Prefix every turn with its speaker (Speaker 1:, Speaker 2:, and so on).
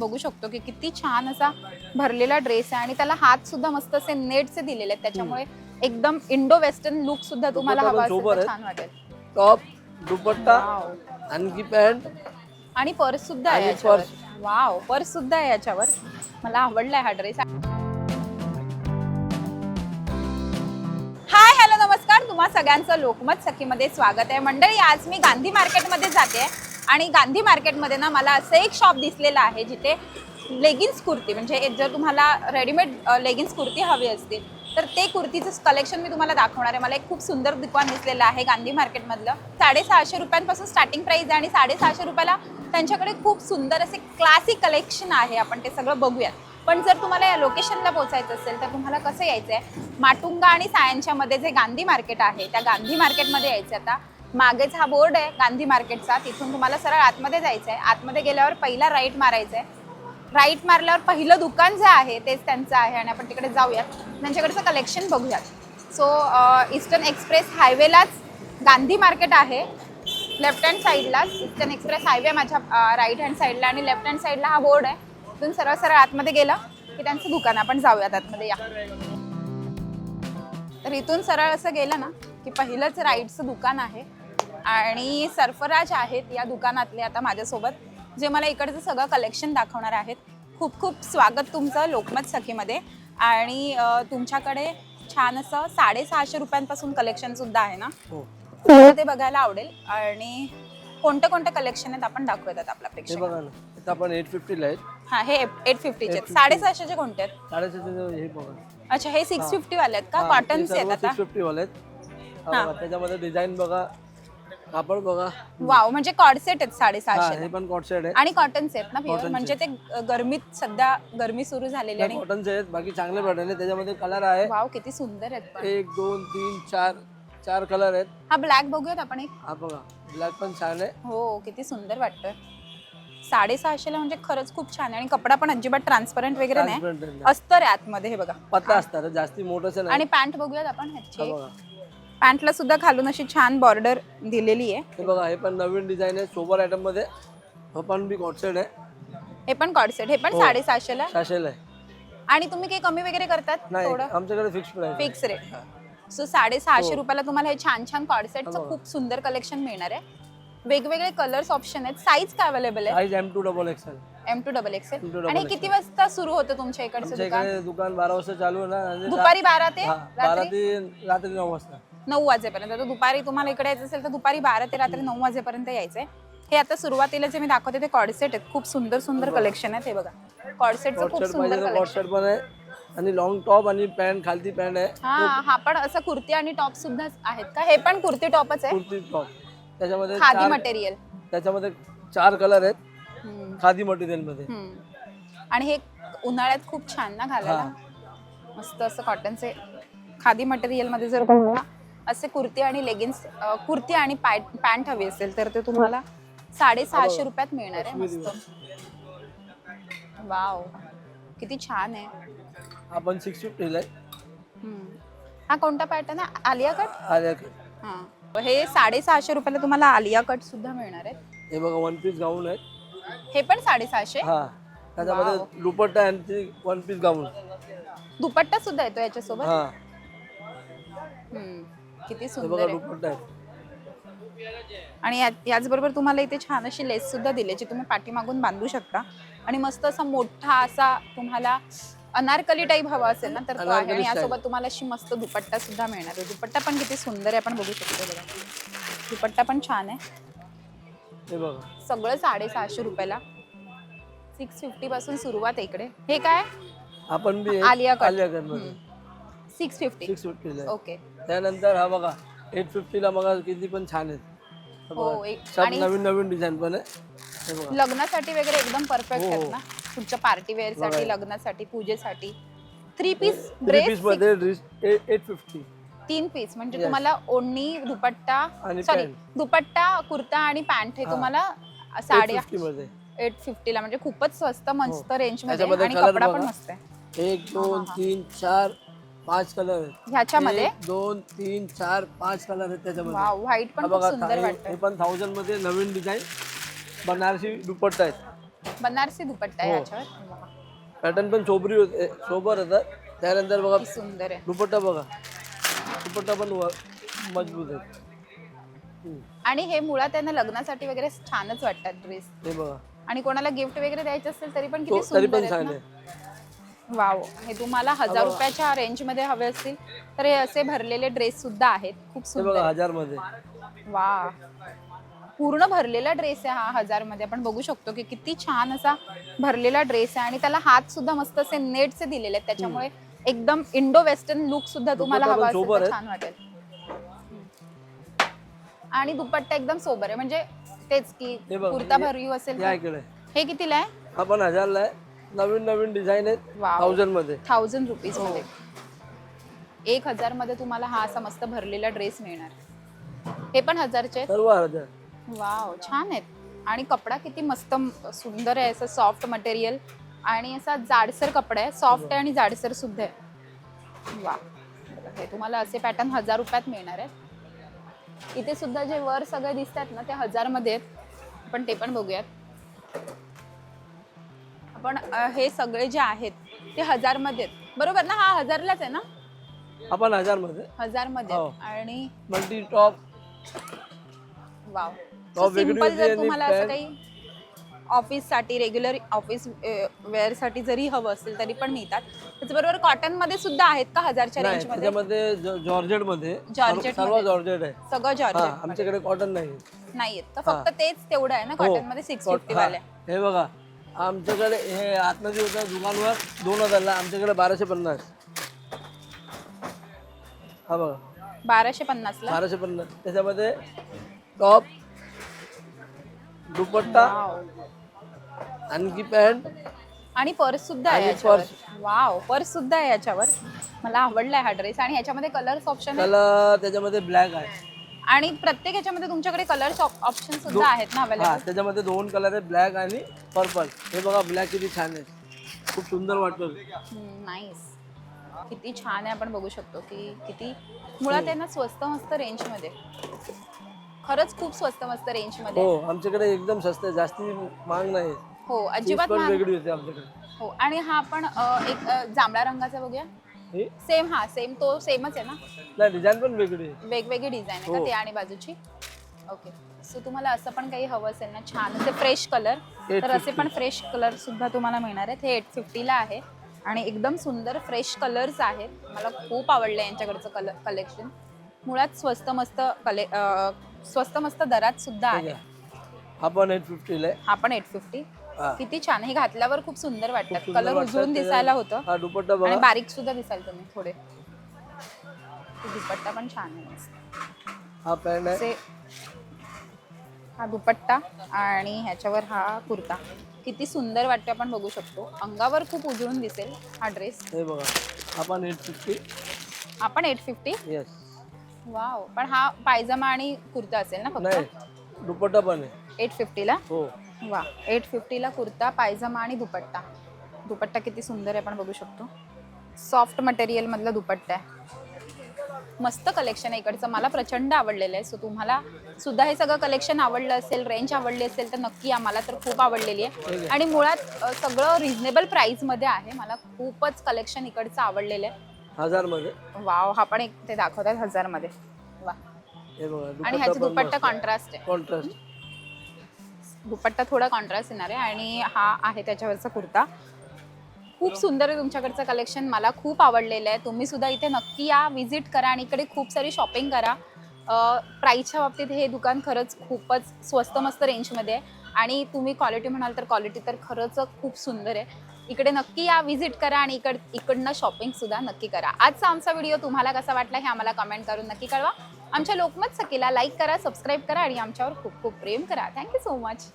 Speaker 1: बघू शकतो की किती छान असा भरलेला ड्रेस आहे आणि त्याला हात सुद्धा मस्त असे नेटचे दिलेले आहेत. त्याच्यामुळे एकदम इंडो वेस्टर्न लुक सुद्धा तुम्हाला हवा असेल. छान वाटेल.
Speaker 2: टॉप दुपट्टा. आणखी पॅन्ट
Speaker 1: आणि पर्स सुद्धा आहे
Speaker 2: आणि
Speaker 1: याच्यावर. वाव पर्स सुद्धा आहे याच्यावर. मला आवडलाय हा ड्रेस हाय हॅलो नमस्कार. तुम्हा सगळ्यांचं लोकमत सखीमध्ये स्वागत आहे. मंडळी आज मी गांधी मार्केटमध्ये जाते. आणि गांधी मार्केटमध्ये ना मला असं एक शॉप दिसलेलं आहे जिथे लेगिन्स कुर्ती म्हणजे जर तुम्हाला रेडीमेड लेगिन्स कुर्ती हवी असतील तर ते कुर्तीचं कलेक्शन मी तुम्हाला दाखवणार आहे. मला एक खूप सुंदर दुकान दिसलेलं आहे गांधी मार्केटमधलं. साडेसहाशे रुपयांपासून स्टार्टिंग प्राईस आहे आणि साडेसहाशे रुपयाला त्यांच्याकडे खूप सुंदर असे क्लासिक कलेक्शन आहे. आपण ते सगळं बघूयात. पण जर तुम्हाला या लोकेशनला पोहोचायचं असेल तर तुम्हाला कसं यायचं आहे माटुंगा आणि सायनच्यामध्ये जे गांधी मार्केट आहे त्या गांधी मार्केटमध्ये यायचं आता. मागेच हा बोर्ड आहे गांधी मार्केटचा. तिथून तुम्हाला सरळ आतमध्ये जायचं आहे आतमध्ये गेल्यावर पहिला राईट मारायचं आहे राईट मारल्यावर पहिलं दुकान जे आहे तेच त्यांचं आहे आणि आपण तिकडे जाऊयात. त्यांच्याकडचं कलेक्शन बघूयात. सो ईस्टर्न एक्सप्रेस हायवेलाच गांधी मार्केट आहे. लेफ्ट हँड साईडलाच ईस्टर्न एक्सप्रेस हायवे माझ्या राईट हँड साईडला आणि लेफ्ट हँड साईडला हा बोर्ड आहे. तिथून सरळ सरळ आतमध्ये गेलं की त्यांचं दुकान. आहे. आपण जाऊयात आतमध्ये या. तर इथून सरळ असं गेलं ना की पहिलंच राईटचं दुकान आहे. आणि सरफराज आहेत या दुकानातले आता माझ्यासोबत जे मला इकडचं सगळं कलेक्शन दाखवणार आहेत. खूप खूप स्वागत तुमचं लोकमत सखीमध्ये. आणि तुमच्याकडे छान असं साडेसहाशे रुपयांपासून कलेक्शन सुद्धा आहे ना?
Speaker 2: हो.
Speaker 1: मला ते बघायला आवडेल. आणि कोणतं कोणतं कलेक्शन आहेत आपण दाखवतात आपल्या
Speaker 2: हे
Speaker 1: प्रेक्षक
Speaker 2: बघा ना इथं आपण एट फिफ्टीला आहेत.
Speaker 1: हा हे एट फिफ्टीचे
Speaker 2: 850.
Speaker 1: साडेसहाशेचे कोणते आहेत?
Speaker 2: साडेसातशे हे बघा.
Speaker 1: अच्छा हे सिक्स फिफ्टी वाले आहेत का?
Speaker 2: हा,
Speaker 1: कॉटनचे
Speaker 2: हे
Speaker 1: आहेत
Speaker 2: सर्व
Speaker 1: आता.
Speaker 2: 650 वाले आहेत. हा.
Speaker 1: हा.
Speaker 2: बघा, त्याच्यामध्ये डिझाईन बघा. कापड बघा.
Speaker 1: वाव म्हणजे कॉडसेट आहेत साडेसहाशे
Speaker 2: हे पण कॉट सेट आहे
Speaker 1: आणि कॉटनचे आहेत ना प्युअर. म्हणजे ते गरमीत सध्या गरमी सुरू झालेली आणि
Speaker 2: कॉटनचे आहेत. बाकी चांगले पॅटर्न त्याच्यामध्ये कलर आहे.
Speaker 1: वाव किती सुंदर आहेत पण.
Speaker 2: एक दोन तीन चार चार कलर आहेत.
Speaker 1: हा ब्लॅक बघूयात आपण एक.
Speaker 2: हा बघा. ब्लॅक पण छान आहे.
Speaker 1: हो किती सुंदर वाटतोय. साडेसहाशेला म्हणजे खरंच खूप छान आहे. आणि कपडा पण अजिबात ट्रान्सपरंट वगैरे नाही.
Speaker 2: Transparent आहे.
Speaker 1: अस्तर आहे आतमध्ये हे बघा.
Speaker 2: पतला असतात जास्ती मोठंच नाही
Speaker 1: आणि पॅन्ट बघूयात आपण
Speaker 2: हा
Speaker 1: ह्याची
Speaker 2: बघा.
Speaker 1: पॅन्टला सुद्धा खालून अशी छान बॉर्डर दिलेली आहे.
Speaker 2: हे बघा हे पण नवीन डिझाईन आहे सोबर आयटममध्ये. हा पण बी आहे.
Speaker 1: हे पण कॉडसेट हे पण
Speaker 2: हो.
Speaker 1: साडेसहाशेला?
Speaker 2: आहे.
Speaker 1: आणि तुम्ही काही कमी वगैरे करतात
Speaker 2: नाही
Speaker 1: थोडं?
Speaker 2: आमच्याकडे fix price
Speaker 1: fix rate so साडेसहाशे
Speaker 2: हो.
Speaker 1: रुपयाला तुम्हाला हे छान छान कॉडसेटचं
Speaker 2: हो.
Speaker 1: खूप सुंदर कलेक्शन मिळणार आहे. वेगवेगळे कलर्स ऑप्शन आहेत. साईज काय अवेलेबल आहे?
Speaker 2: Size M two double XL
Speaker 1: M two double
Speaker 2: M2
Speaker 1: XL
Speaker 2: double
Speaker 1: आणि. किती वाजता सुरू होतं तुमच्या इकडचं
Speaker 2: आमच्या
Speaker 1: दुकान
Speaker 2: इकडे दुकान? बारा वाजता चालू आहे ना आणि
Speaker 1: दुपारी बारा ते
Speaker 2: हा, बारा
Speaker 1: रात्री?
Speaker 2: ते रात्री नऊ वाजता.
Speaker 1: नऊ वाजेपर्यंत. तर दुपारी तुम्हाला इकडे यायचं असेल तर दुपारी बारा ते रात्री नऊ वाजेपर्यंत यायचंय. हे आता सुरुवातीला जे मी दाखवते ते कॉडसेट आहेत. खूप सुंदर सुंदर कलेक्शन आहेत हे बघा. कॉडसेटचं
Speaker 2: कॉट
Speaker 1: खूप सुंदर कलेक्शन
Speaker 2: पण आहे आणि लॉंग टॉप आणि पॅन्ट खालती पॅन्ट आहे.
Speaker 1: हा हा पण असं कुर्ती आणि टॉप सुद्धा आहेत का? हे पण कुर्ती टॉपच आहे.
Speaker 2: कुर्ती टॉप त्याच्यामध्ये
Speaker 1: खादी मटेरियल
Speaker 2: त्याच्यामध्ये चार कलर आहेत. खादी मटेरियलमध्ये.
Speaker 1: आणि हे उन्हाळ्यात खूप छान ना घालायला? मस्त असं कॉटनचे खादी मटेरियलमध्ये जर असे कुर्ती आणि लेगिन्स कुर्ती आणि पॅन्ट हवी असेल तर ते तुम्हाला साडेसहाशे रुपयात मिळणार आहे मस्त. वाव. किती छान आहे.
Speaker 2: आपण सिक्स फिफ्टीला आहे.
Speaker 1: हम्म. हा कोणता पॅटर्न आहे? आलिया कट?
Speaker 2: आल्या
Speaker 1: हा. हे साडेसहाशे रुपयाला तुम्हाला आलिया कट सुद्धा मिळणार आहे
Speaker 2: हे बघा वन पीस गाऊन आहे.
Speaker 1: हे पण साडेसहाशे?
Speaker 2: हा. त्याच्यामध्ये दुपट्टा आणि वन पीस गाऊन
Speaker 1: दुपट्टा सुद्धा येतो याच्यासोबत?
Speaker 2: हा.
Speaker 1: हम्म. किती सुंदर आहे. आणि या- याचबरोबर तुम्हाला इथे छान अशी लेस सुद्धा दिली जी तुम्ही पाठीमागून बांधू शकता. आणि मस्त असा मोठा असा तुम्हाला अनारकली टाईप हवा असेल ना तर तो आहे.
Speaker 2: अनारकली
Speaker 1: आणि
Speaker 2: style.
Speaker 1: यासोबत तुम्हाला अशी मस्त दुपट्टा सुद्धा मिळणार आहे. दुपट्टा पण किती सुंदर आहे आपण बघू शकतो बघा. दुपट्टा पण छान आहे.
Speaker 2: हे बघा.
Speaker 1: सगळं साडेसहाशे रुपयाला. सिक्स फिफ्टी पासून सुरुवात आहे इकडे. हे काय?
Speaker 2: आपण बी
Speaker 1: Alia cut.
Speaker 2: Alia
Speaker 1: six fifty
Speaker 2: six
Speaker 1: okay
Speaker 2: त्यानंतर हा बघा एट फिफ्टीला बघा किती पण छान आहेत हे
Speaker 1: हो,
Speaker 2: बघा.
Speaker 1: एक-
Speaker 2: सब
Speaker 1: आणि-
Speaker 2: नवीन नवीन डिझाईन पण आहे हे बघा
Speaker 1: लग्नासाठी वगैरे एकदम परफेक्ट
Speaker 2: हो,
Speaker 1: आहेत
Speaker 2: हो.
Speaker 1: ना तुमच्या पार्टी वेअरसाठी
Speaker 2: बघा.
Speaker 1: लग्नासाठी पूजेसाठी थ्री पीस
Speaker 2: थ्री
Speaker 1: ड्रेस
Speaker 2: पीसमध्ये एट फिफ्टी
Speaker 1: तीन पीस म्हणजे
Speaker 2: Yes.
Speaker 1: तुम्हाला ओढणी दुपट्टा
Speaker 2: आणि
Speaker 1: सॉरी. दुपट्टा कुर्ता आणि पॅन्ट हे
Speaker 2: हा.
Speaker 1: तुम्हाला साडे
Speaker 2: फिफ्टी मध्ये
Speaker 1: एट फिफ्टीला म्हणजे खूपच स्वस्त मस्त रेंजमध्ये
Speaker 2: त्याच्यामध्ये
Speaker 1: आणि कपडा पण
Speaker 2: बघा.
Speaker 1: मस्त आहे
Speaker 2: एक दोन
Speaker 1: हा, हा.
Speaker 2: तीन चार पाच कलर.
Speaker 1: ह्याच्यामध्ये?
Speaker 2: दोन तीन चार पाच कलर आहेत त्याच्यामध्ये.
Speaker 1: वाव व्हाईट
Speaker 2: हा
Speaker 1: पण खूप
Speaker 2: बघा
Speaker 1: सुंदर
Speaker 2: हे-
Speaker 1: वाटतं
Speaker 2: हे पण थाउजंडमध्ये नवीन डिझाईन बनारसी दुपट्टा आहेत.
Speaker 1: बनारसी दुपट्टा आहे
Speaker 2: हो. पॅटर्न पण सोबरी होते सोबर येतात त्यानंतर बघा
Speaker 1: किती सुंदर आहे.
Speaker 2: दुपट्टा बघा. दुपट्टा पण व- मजबूत आहे हम्म.
Speaker 1: आणि हे मुळात त्यांना लग्नासाठी वगैरे छानच वाटतात ड्रेस
Speaker 2: हे बघा.
Speaker 1: आणि कोणाला गिफ्ट वगैरे द्यायचं असेल तरी पण
Speaker 2: तो
Speaker 1: किती
Speaker 2: तरी
Speaker 1: सुंदर
Speaker 2: पण
Speaker 1: आहेत
Speaker 2: छान
Speaker 1: ना
Speaker 2: आहे.
Speaker 1: वाव. हे तुम्हाला हजार. रुपयाच्या रेंजमध्ये हवे असतील. तर हे असे भरलेले ड्रेस सुद्धा आहेत. खूप
Speaker 2: हे
Speaker 1: सुंदर.
Speaker 2: हजारमध्ये
Speaker 1: वा. पूर्ण भरलेला ड्रेस आहे हा हजारमध्ये आपण बघू शकतो की किती छान असा भरलेला ड्रेस आहे. आणि त्याला हात सुद्धा मस्त असे नेटचे दिलेले आहेत. त्याच्यामुळे एकदम इंडो वेस्टर्न लुक सुद्धा तुम्हाला हवा असेल तर. छान वाटेल. आणि दुपट्टा एकदम सोबर आहे. म्हणजे तेच की कुर्ता भरीव असेल
Speaker 2: हे
Speaker 1: हे कितीला आहे?
Speaker 2: हा पण हजारला आहे. नवीन नवीन डिझाईन आहेत.
Speaker 1: थाउजंडमध्ये.
Speaker 2: थाउजंड
Speaker 1: रुपीजमध्ये. एक हजारमध्ये तुम्हाला हा असा मस्त भरलेला ड्रेस मिळणार. हे पण हजारचे
Speaker 2: सर्व हजार.
Speaker 1: वाव छान आहेत. आणि कपडा किती मस्त सुंदर आहे असं सॉफ्ट मटेरियल आणि असा जाडसर कपडा आहे. सॉफ्ट आहे आणि जाडसर सुद्धा आहे. वा हे तुम्हाला असे पॅटर्न हजार रुपयात मिळणार आहेत. इथे सुद्धा जे वर सगळे दिसतात ना ते हजारमध्ये आहेत. आपण ते पण बघूयात. आपण अ, हे सगळे जे आहेत ते हजारमध्ये बरोबर ना? हा हजारलाच आहे ना?
Speaker 2: आपण
Speaker 1: हजारमध्ये हजारमध्ये.
Speaker 2: हो.
Speaker 1: आणि
Speaker 2: मल्टी टॉप
Speaker 1: वाव.
Speaker 2: वेगळी
Speaker 1: जर
Speaker 2: आणि
Speaker 1: तुम्हाला असं
Speaker 2: pant-
Speaker 1: काही ऑफिससाठी रेग्युलर ऑफिस वेअरसाठी जरी हवं असेल तरी पण मिळतात. त्याचबरोबर कॉटनमध्ये सुद्धा आहेत का हजारच्या
Speaker 2: नाही
Speaker 1: रेंजमध्ये?
Speaker 2: त्याच्यामध्ये जॉर्जेटमध्ये जॉर्जेट सर्वमध्ये.
Speaker 1: जॉर्जेट
Speaker 2: आहे.
Speaker 1: सगळं
Speaker 2: हा
Speaker 1: जॉर्जेट
Speaker 2: आमच्याकडे कॉटन नाही
Speaker 1: नाहीयेत तर फक्त तेच तेवढं आहे ना?
Speaker 2: हो.
Speaker 1: कॉटनमध्ये सिक्स फिफ्टी
Speaker 2: हा.
Speaker 1: वाल्या.
Speaker 2: हे बघा. आमच्याकडे हे होतं दुकानवर. दोन हजारला. आमच्याकडे बाराशे पन्नास. हा बघा.
Speaker 1: बाराशे पन्नास ला
Speaker 2: बाराशे पन्नास. त्याच्यामध्ये टॉप दुपट्टा आणखी पॅन्ट.
Speaker 1: आणि पर्स सुद्धा आहे
Speaker 2: आणि
Speaker 1: याच्यावर. वाव पर्स सुद्धा आहे याच्यावर. मला आवडलाय हा ड्रेस. आणि ह्याच्यामध्ये कलर्स ऑप्शन
Speaker 2: कलर त्याच्यामध्ये ब्लॅक आहे.
Speaker 1: आणि प्रत्येक ह्याच्यामध्ये तुमच्याकडे कलर्स ऑप्शन सुद्धा आहेत ना
Speaker 2: हा
Speaker 1: अवेलेबल
Speaker 2: त्याच्यामध्ये दोन कलर आहे ब्लॅक आणि पर्पल हे बघा ब्लॅक किती छान आहे. खूप सुंदर वाटतो.
Speaker 1: नाईस किती छान आहे आपण बघू शकतो की किती मुळात आहे ना स्वस्त मस्त रेंजमध्ये. खरंच खूप स्वस्त मस्त रेंजमध्ये.
Speaker 2: हो आमच्याकडे एकदम स्वस्त आहे जास्ती महाग नाही.
Speaker 1: हो अजिबात
Speaker 2: पण
Speaker 1: महाग-
Speaker 2: वेगळी होती आमच्याकडे.
Speaker 1: हो आणि हा आपण अ, एक अ, जांभळ्या रंगाचा बघूया.
Speaker 2: ही?
Speaker 1: सेम हा सेम तो सेमच आहे ना?
Speaker 2: नाही डिझाईन पण वेगळी आहे.
Speaker 1: वेगवेगळी डिझाईन आहे का
Speaker 2: हो.
Speaker 1: ते आणि बाजूची? ओके सो तुम्हाला असं पण काही हवं असेल ना छान. असे फ्रेश कलर तर असे पण फ्रेश कलर सुद्धा तुम्हाला मिळणार आहेत. हे एट फिफ्टीला आहे. आणि एकदम सुंदर फ्रेश कलर्स आहेत. मला खूप आवडलं यांच्याकडचं कलर कलेक्शन मुळात स्वस्त मस्त कले अ, स्वस्त मस्त दरात सुद्धा
Speaker 2: ठीक
Speaker 1: आहे.
Speaker 2: आहे हा पण एट फिफ्टीला आहे.
Speaker 1: हा पण एट फिफ्टी
Speaker 2: हा.
Speaker 1: किती छान. हे घातल्यावर खूप सुंदर वाटतात.
Speaker 2: सुंदर
Speaker 1: कलर
Speaker 2: वाटतात.
Speaker 1: उजळून दिसायला होतं.
Speaker 2: हा दुपट्टा
Speaker 1: आणि
Speaker 2: बघा
Speaker 1: बारीक सुद्धा दिसाल तुम्ही थोडे. दुपट्टा पण छान आहे मस्त.
Speaker 2: हा पॅन्ट आहे.
Speaker 1: असे हा दुपट्टा आणि ह्याच्यावर हा कुर्ता. किती सुंदर वाटते आपण बघू शकतो. अंगावर खूप उजळून दिसेल हा ड्रेस.
Speaker 2: हे बघा. हा पण एट फिफ्टी
Speaker 1: आपण एट फिफ्टी
Speaker 2: येस
Speaker 1: वाव. पण हा पायजमा आणि कुर्ता असेल ना
Speaker 2: नाही.
Speaker 1: फक्त
Speaker 2: दुपट्टा पण आहे.
Speaker 1: एट फिफ्टीला
Speaker 2: हो.
Speaker 1: वा एट फिफ्टीला कुर्ता पायजमा आणि दुपट्टा. दुपट्टा किती सुंदर आहे आपण बघू शकतो. सॉफ्ट मटेरियल मधला दुपट्टा आहे. मस्त कलेक्शन आहे इकडचं. मला प्रचंड आवडलेलं आहे. सो तुम्हाला सुद्धा हे सगळं कलेक्शन आवडलं असेल रेंज आवडली असेल तर नक्की या. मला तर खूप आवडलेली आहे. आणि मुळात अ, सगळं रिझनेबल प्राईसमध्ये आहे. मला खूपच कलेक्शन इकडचं आवडलेलं आहे.
Speaker 2: हजारमध्ये
Speaker 1: वाव हा पण एक ते दाखवतात हजारमध्ये. वा.
Speaker 2: हे बघा
Speaker 1: आणि ह्याचा दुपट्टा कॉन्ट्रास्ट आहे.
Speaker 2: कॉन्ट्रास्ट
Speaker 1: दुपट्टा थोडा कॉन्ट्रास्ट येणार आहे आणि हा आहे त्याच्यावरचा कुर्ता. खूप सुंदर आहे तुमच्याकडचं कलेक्शन मला खूप आवडलेलं आहे. तुम्ही सुद्धा इथे नक्की या व्हिजिट करा आणि इकडे खूप सारी शॉपिंग करा. प्राईसच्या बाबतीत हे दुकान खरंच खूपच स्वस्त मस्त रेंजमध्ये आहे. आणि तुम्ही क्वालिटी म्हणाल तर क्वालिटी तर खरंच खूप सुंदर आहे. इकडे नक्की या व्हिजिट करा आणि इकड इकडनं शॉपिंगसुद्धा नक्की करा. आजचा आमचा व्हिडिओ तुम्हाला कसा वाटला हे आम्हाला कमेंट करून नक्की कळवा. आमच्या लोकमत सखीला लाईक करा सबस्क्राईब करा आणि आमच्यावर खूप खूप प्रेम करा. Thank you so much